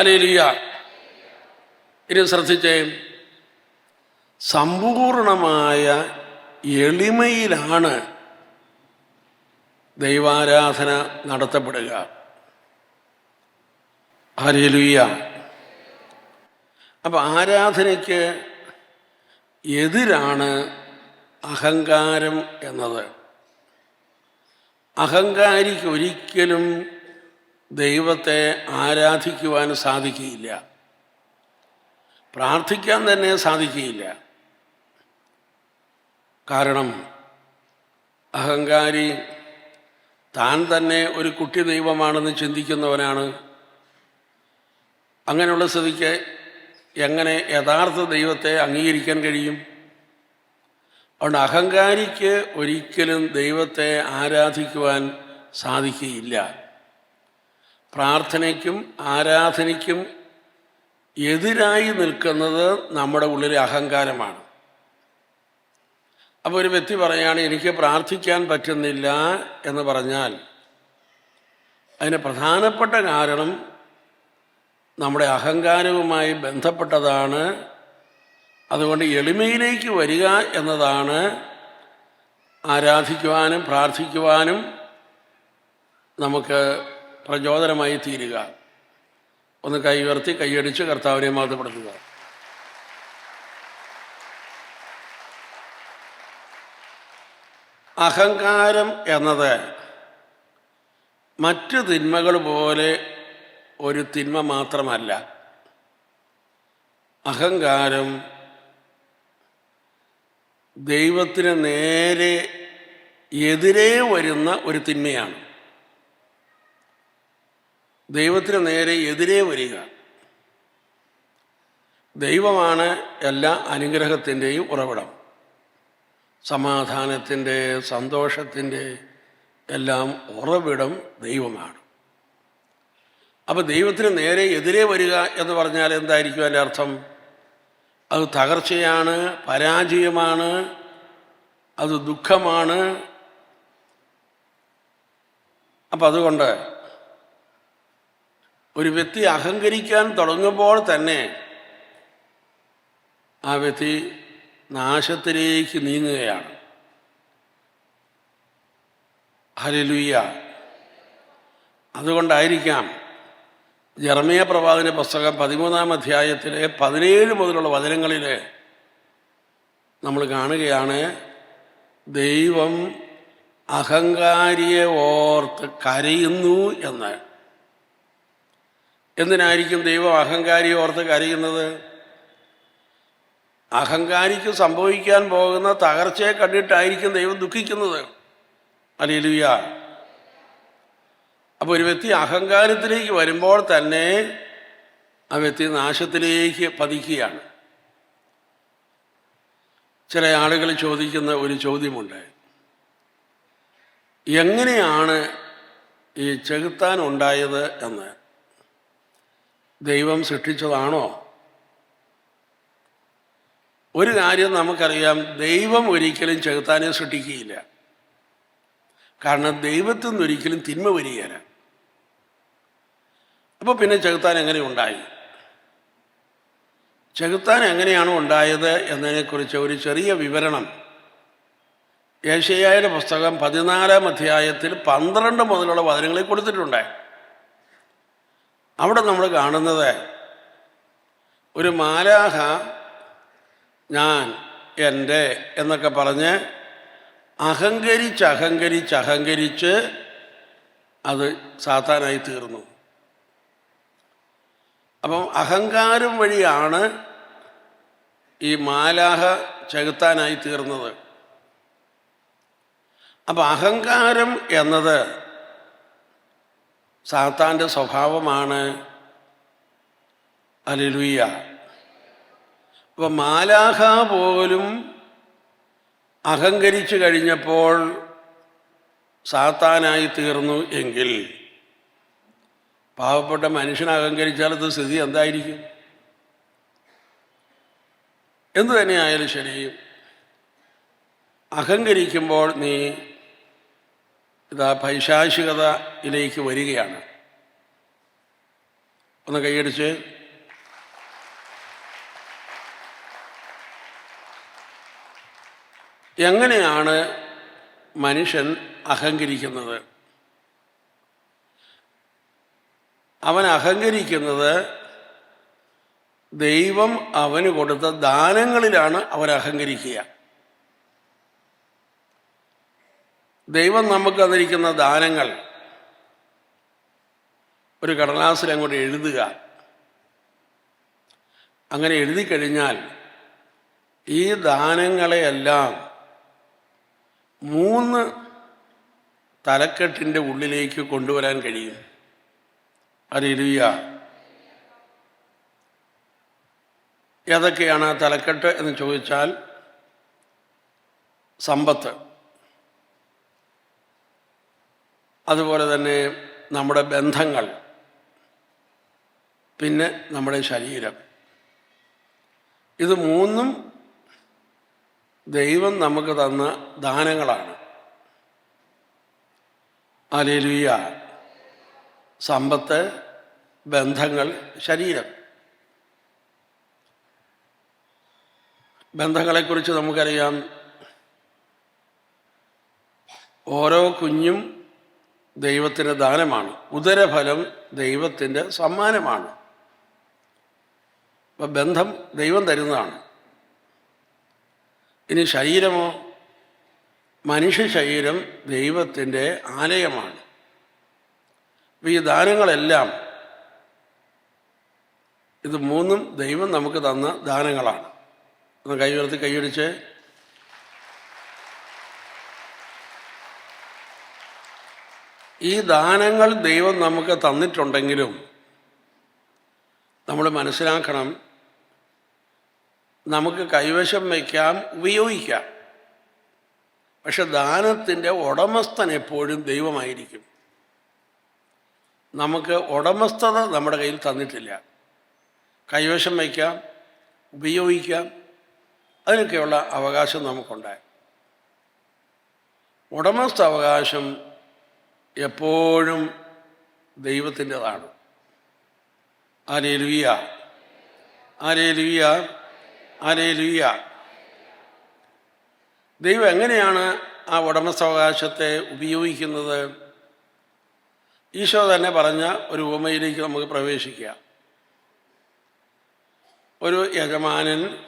അലേലിയ ഇനി ശ്രദ്ധിച്ചേ. സമ്പൂർണമായ എളിമയിലാണ് ദൈവാരാധന നടത്തപ്പെടുക. ഹാലേലിയ അപ്പൊ ആരാധനയ്ക്ക് എതിരാണ് അഹങ്കാരം എന്നത്. അഹങ്കാരിക്ക് ഒരിക്കലും ദൈവത്തെ ആരാധിക്കുവാൻ സാധിക്കുകയില്ല പ്രാർത്ഥിക്കാൻ തന്നെ സാധിക്കുകയില്ല കാരണം അഹങ്കാരി താൻ തന്നെ ഒരു കുട്ടി ദൈവമാണെന്ന് ചിന്തിക്കുന്നവനാണ്. അങ്ങനെയുള്ള സ്ഥിതിക്ക് എങ്ങനെ യഥാർത്ഥ ദൈവത്തെ അംഗീകരിക്കാൻ കഴിയും? അതുകൊണ്ട് അഹങ്കാരിക്ക് ഒരിക്കലും ദൈവത്തെ ആരാധിക്കുവാൻ സാധിക്കുകയില്ല പ്രാർത്ഥനയ്ക്കും ആരാധനയ്ക്കും എതിരായി നിൽക്കുന്നത് നമ്മുടെ ഉള്ളിലെ അഹങ്കാരമാണ്. അപ്പോൾ ഒരു വ്യക്തി പറയുകയാണ് എനിക്ക് പ്രാർത്ഥിക്കാൻ പറ്റുന്നില്ല എന്ന് പറഞ്ഞാൽ അതിന് പ്രധാനപ്പെട്ട കാരണം നമ്മുടെ അഹങ്കാരവുമായി ബന്ധപ്പെട്ടതാണ്. അതുകൊണ്ട് എളിമയിലേക്ക് വരിക എന്നതാണ് ആരാധിക്കുവാനും പ്രാർത്ഥിക്കുവാനും നമുക്ക് പ്രചോദനമായി തീരുക. ഒന്ന് കൈ ഉയർത്തി കൈയടിച്ച് കർത്താവിനെ മാതപ്പെടുത്തുക അഹങ്കാരം എന്നത് മറ്റ് തിന്മകൾ പോലെ ഒരു തിന്മ മാത്രമല്ല. അഹങ്കാരം ദൈവത്തിന് നേരെ എതിരെ വരുന്ന ഒരു തിന്മയാണ്. ദൈവത്തിന് നേരെ എതിരെ വരിക. ദൈവമാണ് എല്ലാ അനുഗ്രഹത്തിന്റെയും ഉറവിടം. സമാധാനത്തിന്റെ സന്തോഷത്തിന്റെ എല്ലാം ഉറവിടം ദൈവമാണ്. അപ്പോൾ ദൈവത്തിന് നേരെ എതിരെ വരിക എന്ന് പറഞ്ഞാൽ എന്തായിരിക്കും അതിന്റെ അർത്ഥം? അത് തകർച്ചയാണ് പരാജയമാണ് അത് ദുഃഖമാണ്. അപ്പം അതുകൊണ്ട് ഒരു വ്യക്തി അഹങ്കരിക്കാൻ തുടങ്ങുമ്പോൾ തന്നെ ആ വ്യക്തി നാശത്തിലേക്ക് നീങ്ങുകയാണ്. ഹരലുയ്യ അതുകൊണ്ടായിരിക്കാം ജർമിയ പ്രവാചന പുസ്തകം പതിമൂന്നാം അധ്യായത്തിലെ പതിനേഴ് മുതലുള്ള വചനങ്ങളിൽ നമ്മൾ കാണുകയാണ് ദൈവം അഹങ്കാരിയെ ഓർത്ത് കരയുന്നു എന്ന്. എന്തിനായിരിക്കും ദൈവം അഹങ്കാരി ഓർത്ത് കരയുന്നത്? അഹങ്കാരിക്ക് സംഭവിക്കാൻ പോകുന്ന തകർച്ചയെ കണ്ടിട്ടായിരിക്കും ദൈവം ദുഃഖിക്കുന്നത്. അലിലുയ അപ്പോൾ ഒരു വ്യക്തി അഹങ്കാരത്തിലേക്ക് വരുമ്പോൾ തന്നെ ആ വ്യക്തി നാശത്തിലേക്ക് പതിക്കുകയാണ്. ചില ആളുകൾ ചോദിക്കുന്ന ഒരു ചോദ്യമുണ്ട്. എങ്ങനെയാണ് ഈ ചെകുത്താൻ ഉണ്ടായത് എന്ന്? ദൈവം സൃഷ്ടിച്ചതാണോ? ഒരു കാര്യം നമുക്കറിയാം ദൈവം ഒരിക്കലും ചെകുത്താനെ സൃഷ്ടിക്കുകയില്ല. കാരണം ദൈവത്തിൽ നിന്ന് ഒരിക്കലും തിന്മ വരികയില്ല. അപ്പോൾ പിന്നെ ചെകുത്താൻ എങ്ങനെ ഉണ്ടായി? ചെകുത്താൻ എങ്ങനെയാണ് ഉണ്ടായത് എന്നതിനെക്കുറിച്ച് ഒരു ചെറിയ വിവരണം. ഏഷ്യായുടെ പുസ്തകം പതിനാലാം അധ്യായത്തിൽ പന്ത്രണ്ട് മുതലുള്ള വചനങ്ങളിൽ കൊടുത്തിട്ടുണ്ട് അവിടെ നമ്മൾ കാണുന്നത് ഒരു മാലാഹ ഞാൻ എന്റെ എന്നൊക്കെ പറഞ്ഞ് അഹങ്കരിച്ച് അഹങ്കരിച്ച് അഹങ്കരിച്ച് അത് സാത്താനായി തീർന്നു. അപ്പം അഹങ്കാരം വഴിയാണ് ഈ മാലാഹ ചെകുത്താനായി തീർന്നത്. അപ്പം അഹങ്കാരം എന്നത് സാത്താന്റെ സ്വഭാവമാണ് അലിലുയ്യ അപ്പം മാലാഹ പോലും അഹങ്കരിച്ചു കഴിഞ്ഞപ്പോൾ സാത്താനായി തീർന്നു എങ്കിൽ പാവപ്പെട്ട മനുഷ്യൻ അഹങ്കരിച്ചാലത്തെ സ്ഥിതി എന്തായിരിക്കും? എന്തു തന്നെയായാലും ശരി അഹങ്കരിക്കുമ്പോൾ നീ ഇതാ പൈശാചികതയിലേക്ക് വരികയാണ്. ഒന്ന് കൈയടിച്ച്. എങ്ങനെയാണ് മനുഷ്യൻ അഹങ്കരിക്കുന്നത്? അവൻ അഹങ്കരിക്കുന്നത് ദൈവം അവന് കൊടുത്ത ദാനങ്ങളിലാണ് അവൻ അഹങ്കരിക്കുക ദൈവം നമുക്ക് തന്നിരിക്കുന്ന ദാനങ്ങൾ ഒരു കടലാസിൽ അങ്ങോട്ട് എഴുതുക. അങ്ങനെ എഴുതി കഴിഞ്ഞാൽ ഈ ദാനങ്ങളെയെല്ലാം മൂന്ന് തലക്കെട്ടിന്റെ ഉള്ളിലേക്ക് കൊണ്ടുവരാൻ കഴിയും. അറിയുക ഏതൊക്കെയാണ് തലക്കെട്ട് എന്ന് ചോദിച്ചാൽ സമ്പത്ത്. അതുപോലെ തന്നെ നമ്മുടെ ബന്ധങ്ങൾ പിന്നെ നമ്മുടെ ശരീരം. ഇത് മൂന്നും ദൈവം നമുക്ക് തന്ന ദാനങ്ങളാണ്. അലിലുയ സമ്പത്ത് ബന്ധങ്ങൾ ശരീരം. ബന്ധങ്ങളെക്കുറിച്ച് നമുക്കറിയാം. ഓരോ കുഞ്ഞും ദൈവത്തിന്റെ ദാനമാണ്. ഉദരഫലം ദൈവത്തിന്റെ സമ്മാനമാണ്. അപ്പം ബന്ധം ദൈവം തരുന്നതാണ്. ഇനി ശരീരമോ? മനുഷ്യ ശരീരം ദൈവത്തിന്റെ ആലയമാണ്. ഈ ദാനങ്ങളെല്ലാം ഇത് മൂന്നും ദൈവം നമുക്ക് തന്ന ദാനങ്ങളാണ്. ഒന്ന് കൈ ഉയർത്തി കൈയടിച്ച് ഈ ദാനങ്ങൾ ദൈവം നമുക്ക് തന്നിട്ടുണ്ടെങ്കിലും നമ്മൾ മനസ്സിലാക്കണം നമുക്ക് കൈവശം വയ്ക്കാം ഉപയോഗിക്കാം. പക്ഷെ ദാനത്തിന്റെ ഉടമസ്ഥൻ എപ്പോഴും ദൈവമായിരിക്കും. നമുക്ക് ഉടമസ്ഥത നമ്മുടെ കയ്യിൽ തന്നിട്ടില്ല. കൈവശം വയ്ക്കാം ഉപയോഗിക്കാം അതിനൊക്കെയുള്ള അവകാശം നമുക്കുണ്ടായി. ഉടമസ്ഥ അവകാശം എപ്പോഴും ദൈവത്തിന്റെതാണ്. ആരേ ലുയ്യ ആരേ ലുയ്യ ആരേ ലുയ്യ ദൈവം എങ്ങനെയാണ് ആ ഉടമസ്ഥാവകാശത്തെ ഉപയോഗിക്കുന്നത്? ഈശോ തന്നെ പറഞ്ഞ ഒരു ഉപമയിലേക്ക് നമുക്ക് പ്രവേശിക്കാം. ഒരു യജമാനൻ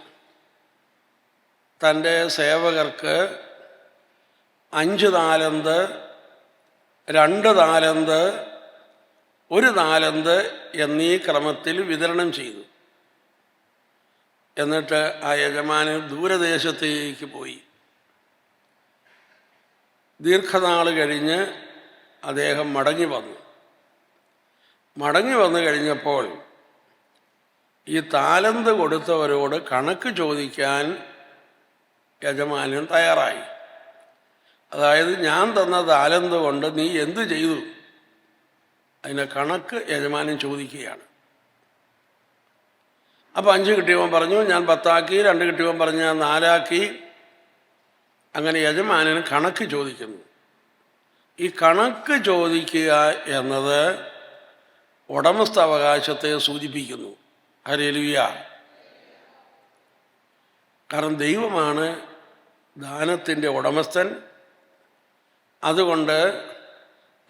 തന്റെ സേവകർക്ക് അഞ്ച് താലന്ത് രണ്ട് താലന്ത് ഒരു താലന്ത് എന്നീ ക്രമത്തിൽ വിതരണം ചെയ്തു. എന്നിട്ട് ആ യജമാനൻ ദൂരദേശത്തേക്ക് പോയി. ദീർഘനാൾ കഴിഞ്ഞ് അദ്ദേഹം മടങ്ങി വന്നു. മടങ്ങി വന്നു കഴിഞ്ഞപ്പോൾ ഈ താലന്ത് കൊടുത്തവരോട് കണക്ക് ചോദിക്കാൻ യജമാനൻ തയ്യാറായി. അതായത് ഞാൻ തന്ന താലന്ത് കൊണ്ട് നീ എന്ത് ചെയ്തു? അതിനെ കണക്ക് യജമാനൻ ചോദിക്കുകയാണ്. അപ്പോൾ അഞ്ച് കിട്ടിയവൻ പറഞ്ഞു ഞാൻ പത്താക്കി രണ്ട് കിട്ടിയവൻ പറഞ്ഞു ഞാൻ നാലാക്കി. അങ്ങനെ യജമാനന് കണക്ക് ചോദിക്കുന്നു. ഈ കണക്ക് ചോദിക്കുക എന്നത് ഉടമസ്ഥ അവകാശത്തെ സൂചിപ്പിക്കുന്നു. ഹരേലുയ കാരണം ദൈവമാണ് ദാനത്തിന്റെ ഉടമസ്ഥൻ. അതുകൊണ്ട്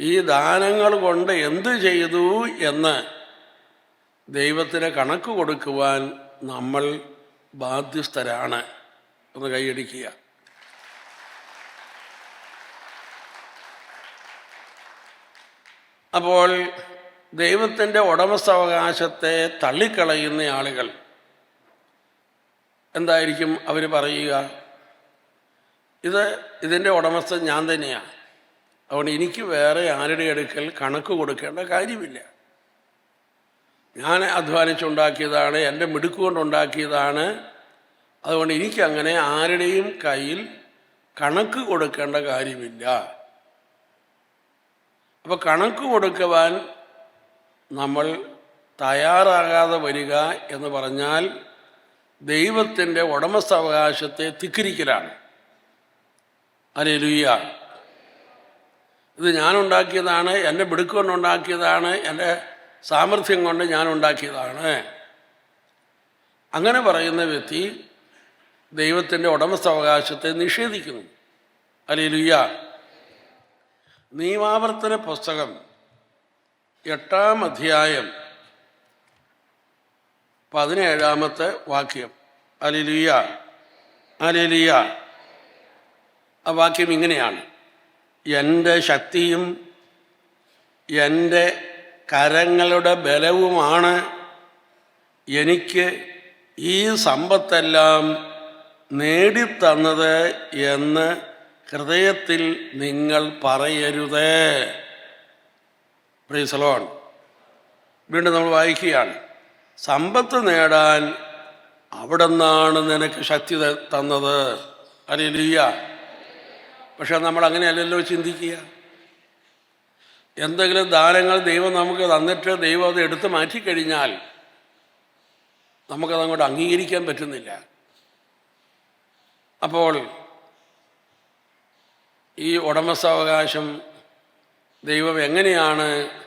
ഈ ദാനങ്ങൾ കൊണ്ട് എന്ത് ചെയ്തു എന്ന് ദൈവത്തിന് കണക്ക് കൊടുക്കുവാൻ നമ്മൾ ബാധ്യസ്ഥരാണ്. ഒന്ന് കൈയടിക്കുക. അപ്പോൾ ദൈവത്തിന്റെ ഉടമസ്ഥാവകാശത്തെ തള്ളിക്കളയുന്ന ആളുകൾ എന്തായിരിക്കും? അവർ പറയുക ഇത് ഇതിന്റെ ഉടമസ്ഥൻ ഞാൻ തന്നെയാണ് അതുകൊണ്ട് എനിക്ക് വേറെ ആരുടെ അടുക്കൽ കണക്ക് കൊടുക്കേണ്ട കാര്യമില്ല. ഞാൻ അധ്വാനിച്ചുണ്ടാക്കിയതാണ് എന്റെ മിടുക്ക് കൊണ്ടുണ്ടാക്കിയതാണ്. അതുകൊണ്ട് എനിക്കങ്ങനെ ആരുടെയും കയ്യിൽ കണക്ക് കൊടുക്കേണ്ട കാര്യമില്ല. അപ്പോൾ കണക്ക് കൊടുക്കുവാൻ നമ്മൾ തയ്യാറാകാതെ വരിക എന്ന് പറഞ്ഞാൽ ദൈവത്തിന്റെ ഉടമസ്ഥാവകാശത്തെ തിക്കിരിക്കലാണ് അല്ലേ ഇത് ഞാനുണ്ടാക്കിയതാണ് എന്റെ മിടുക്ക് കൊണ്ടുണ്ടാക്കിയതാണ് എന്റെ സാമർഥ്യം കൊണ്ട് ഞാൻ ഉണ്ടാക്കിയതാണ് അങ്ങനെ പറയുന്ന വ്യക്തി ദൈവത്തിന്റെ ഉടമസ്ഥാവകാശത്തെ നിഷേധിക്കുന്നു. അല്ലെ ലുയ്യ നിയമാവർത്തന പുസ്തകം എട്ടാം അധ്യായം പതിനേഴാമത്തെ വാക്യം. അലിലുയ അലിലിയ ആ വാക്യം ഇങ്ങനെയാണ്. എന്റെ ശക്തിയും എന്റെ കരങ്ങളുടെ ബലവുമാണ് എനിക്ക് ഈ സമ്പത്തെല്ലാം നേടിത്തന്നത് എന്ന് ഹൃദയത്തിൽ നിങ്ങൾ പറയരുത്. പ്രീസലോൺ വീണ്ടും നമ്മൾ വായിക്കുകയാണ്. സമ്പത്ത് നേടാൻ അവിടെ നിന്നാണ് നിനക്ക് ശക്തി തന്നത്. അറിയില്ല പക്ഷെ നമ്മൾ അങ്ങനെയല്ലല്ലോ ചിന്തിക്കുക. എന്തെങ്കിലും ദാനങ്ങൾ ദൈവം നമുക്ക് തന്നിട്ട് ദൈവം അത് എടുത്തു മാറ്റിക്കഴിഞ്ഞാൽ നമുക്കത് അങ്ങോട്ട് അംഗീകരിക്കാൻ പറ്റുന്നില്ല. അപ്പോൾ ഈ ഉടമസ്ഥാവകാശം ദൈവം എങ്ങനെയാണ്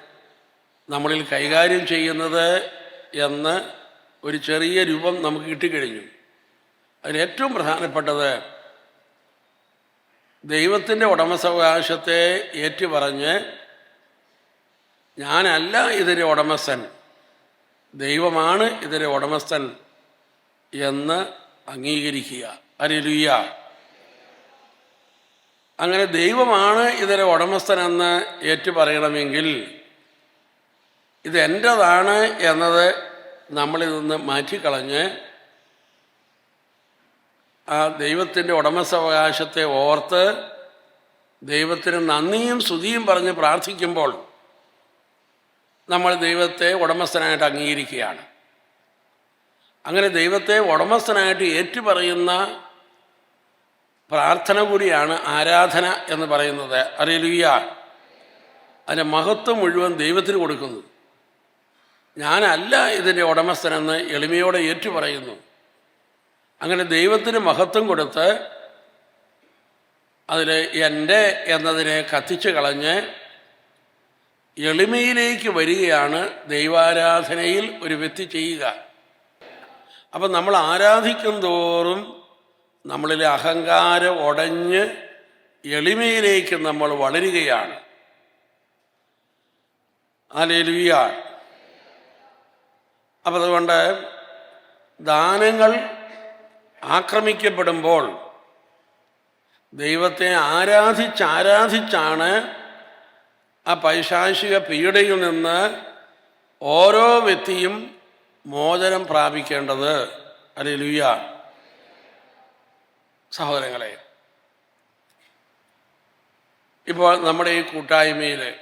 നമ്മളിൽ കൈകാര്യം ചെയ്യുന്നത് എന്ന് ഒരു ചെറിയ രൂപം നമുക്ക് കിട്ടിക്കഴിഞ്ഞു. അതിൽ ഏറ്റവും പ്രധാനപ്പെട്ടത് ദൈവത്തിന്റെ ഉടമസ്ഥാവകാശത്തെ ഏറ്റുപറഞ്ഞ് ഞാനല്ല ഇതിന്റെ ഉടമസ്ഥൻ. ദൈവമാണ് ഇതിന്റെ ഉടമസ്ഥൻ എന്ന് അംഗീകരിക്കുക. അരിലുയ്യ അങ്ങനെ ദൈവമാണ് ഇതിന്റെ ഉടമസ്ഥനെന്ന് ഏറ്റുപറയണമെങ്കിൽ ഇത് എന്റെതാണ് എന്നത് നമ്മളിൽ നിന്ന് മാറ്റിക്കളഞ്ഞ് ആ ദൈവത്തിന്റെ ഉടമസ്ഥാവകാശത്തെ ഓർത്ത് ദൈവത്തിന് നന്ദിയും സ്തുതിയും പറഞ്ഞ് പ്രാർത്ഥിക്കുമ്പോൾ നമ്മൾ ദൈവത്തെ ഉടമസ്ഥനായിട്ട് അംഗീകരിക്കുകയാണ്. അങ്ങനെ ദൈവത്തെ ഉടമസ്ഥനായിട്ട് ഏറ്റുപറയുന്ന പ്രാർത്ഥന കൂടിയാണ് ആരാധന എന്ന് പറയുന്നത്. അറിയലുയ്യ അതിന്റെ മഹത്വം മുഴുവൻ ദൈവത്തിന് കൊടുക്കുന്നു. ഞാനല്ല ഇതിന്റെ ഉടമസ്ഥനെന്ന് എളിമയോടെ ഏറ്റുപറയുന്നു. അങ്ങനെ ദൈവത്തിന് മഹത്വം കൊടുത്ത് അതിൽ എന്റെ എന്നതിനെ കത്തിച്ചു കളഞ്ഞ് എളിമയിലേക്ക് വരികയാണ് ദൈവാരാധനയിൽ ഒരു വ്യക്തി ചെയ്യുക. അപ്പം നമ്മൾ ആരാധിക്കും തോറും നമ്മളിലെ അഹങ്കാരം ഉടഞ്ഞ് എളിമയിലേക്ക് നമ്മൾ വളരുകയാണ്. അലേലുയ്യ അപ്പം അതുകൊണ്ട് ദാനങ്ങൾ ആക്രമിക്കപ്പെടുമ്പോൾ ദൈവത്തെ ആരാധിച്ചാരാധിച്ചാണ് ആ പൈശാചിക പീഡയിൽ നിന്ന് ഓരോ വ്യക്തിയും മോചനം പ്രാപിക്കേണ്ടത്. അല്ലേലുയ്യ സഹോദരങ്ങളെ ഇപ്പോൾ നമ്മുടെ ഈ കൂട്ടായ്മയിൽ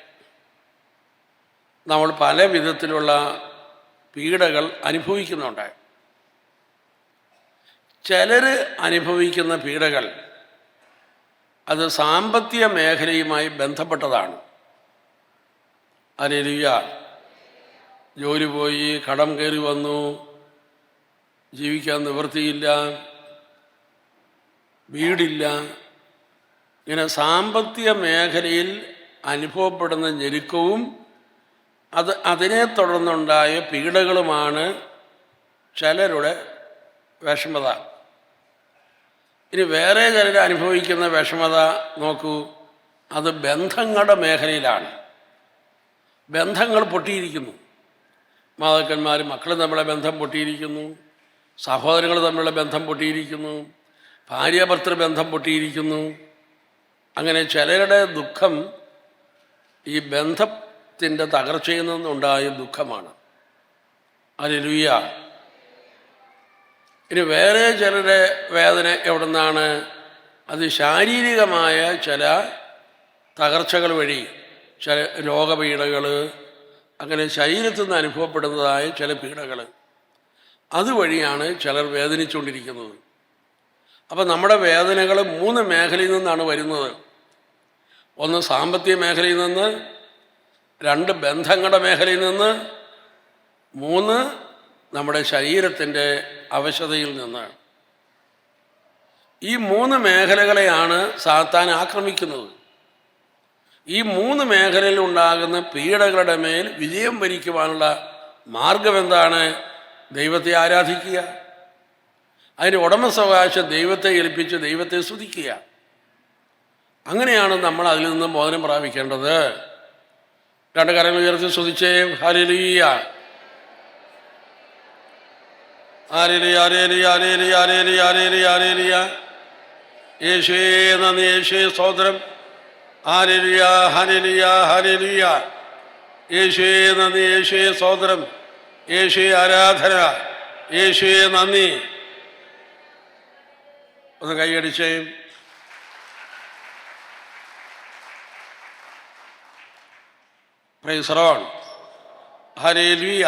നമ്മൾ പല വിധത്തിലുള്ള പീഡകൾ അനുഭവിക്കുന്നുണ്ട്. ചിലർ അനുഭവിക്കുന്ന പീഡകൾ അത് സാമ്പത്തിക മേഖലയുമായി ബന്ധപ്പെട്ടതാണ്. അരലിയ ജോലി പോയി കടം കയറി വന്നു ജീവിക്കാൻ നിവൃത്തിയില്ല വീടില്ല ഇങ്ങനെ സാമ്പത്തിക മേഖലയിൽ അനുഭവപ്പെടുന്ന ഞെരുക്കവും അത് അതിനെ തുടർന്നുണ്ടായ പീഡകളുമാണ് ചിലരുടെ വിഷമത. ഇനി വേറെ ചിലർ അനുഭവിക്കുന്ന വിഷമത നോക്കൂ. അത് ബന്ധങ്ങളുടെ മേഖലയിലാണ്. ബന്ധങ്ങൾ പൊട്ടിയിരിക്കുന്നു. മാതാക്കന്മാർ മക്കൾ തമ്മിലെ ബന്ധം പൊട്ടിയിരിക്കുന്നു. സഹോദരങ്ങൾ തമ്മിലുള്ള ബന്ധം പൊട്ടിയിരിക്കുന്നു. ഭാര്യാഭർത്തൃ ബന്ധം പൊട്ടിയിരിക്കുന്നു. അങ്ങനെ ചിലരുടെ ദുഃഖം ഈ ബന്ധത്തിന്റെ തകർച്ചയിൽ നിന്നുണ്ടായ ദുഃഖമാണ്. അലിലുയ്യ ഇനി വേറെ ചിലരെ വേദന എവിടെ നിന്നാണ് അത് ശാരീരികമായ ചില തകർച്ചകൾ വഴി ചില രോഗപീഠകൾ അങ്ങനെ ശരീരത്തിൽ നിന്ന് അനുഭവപ്പെടുന്നതായ ചില പീഡകൾ അതുവഴിയാണ് ചിലർ വേദനിച്ചുകൊണ്ടിരിക്കുന്നത്. അപ്പം നമ്മുടെ വേദനകൾ മൂന്ന് മേഖലയിൽ നിന്നാണ് വരുന്നത്. ഒന്ന് സാമ്പത്തിക മേഖലയിൽ നിന്ന് രണ്ട് ബന്ധങ്ങളുടെ മേഖലയിൽ നിന്ന് മൂന്ന് നമ്മുടെ ശരീരത്തിന്റെ അവശതയിൽ നിന്ന് ഈ മൂന്ന് മേഖലകളെയാണ് സാത്താൻ ആക്രമിക്കുന്നത്. ഈ മൂന്ന് മേഖലയിൽ ഉണ്ടാകുന്ന പീഡകളുടെ മേൽ വിജയം ഭരിക്കുവാനുള്ള മാർഗം എന്താണ്? ദൈവത്തെ ആരാധിക്കുക. അതിന് ഉടമസവകാശം ദൈവത്തെ ഏൽപ്പിച്ച് ദൈവത്തെ സ്തുതിക്കുക. അങ്ങനെയാണ് നമ്മൾ അതിൽ നിന്ന് മോചനം പ്രാപിക്കേണ്ടത്. രണ്ട് കരങ്ങൾ ഉയർത്തി സ്തുതിച്ചേ. ഹരിലിയ ആരേലിയ ആരേലിയ ആരേലിയ ആരേലിയ ആരേലിയ ആരേലിയ യേശുവേ നന്ദി യേശുവേ സ്തോത്രം. ഹാരലിയ ഹരേലിയ ഹരേലിയ. യേശുവേ നന്ദി യേശുവേ സ്തോത്രം. യേശുവേ ആരാധന. യേശുവേ നന്ദി. ഒന്ന് കൈയടിച്ചേ. പ്രൈസറോൺ ഹരേലിയ.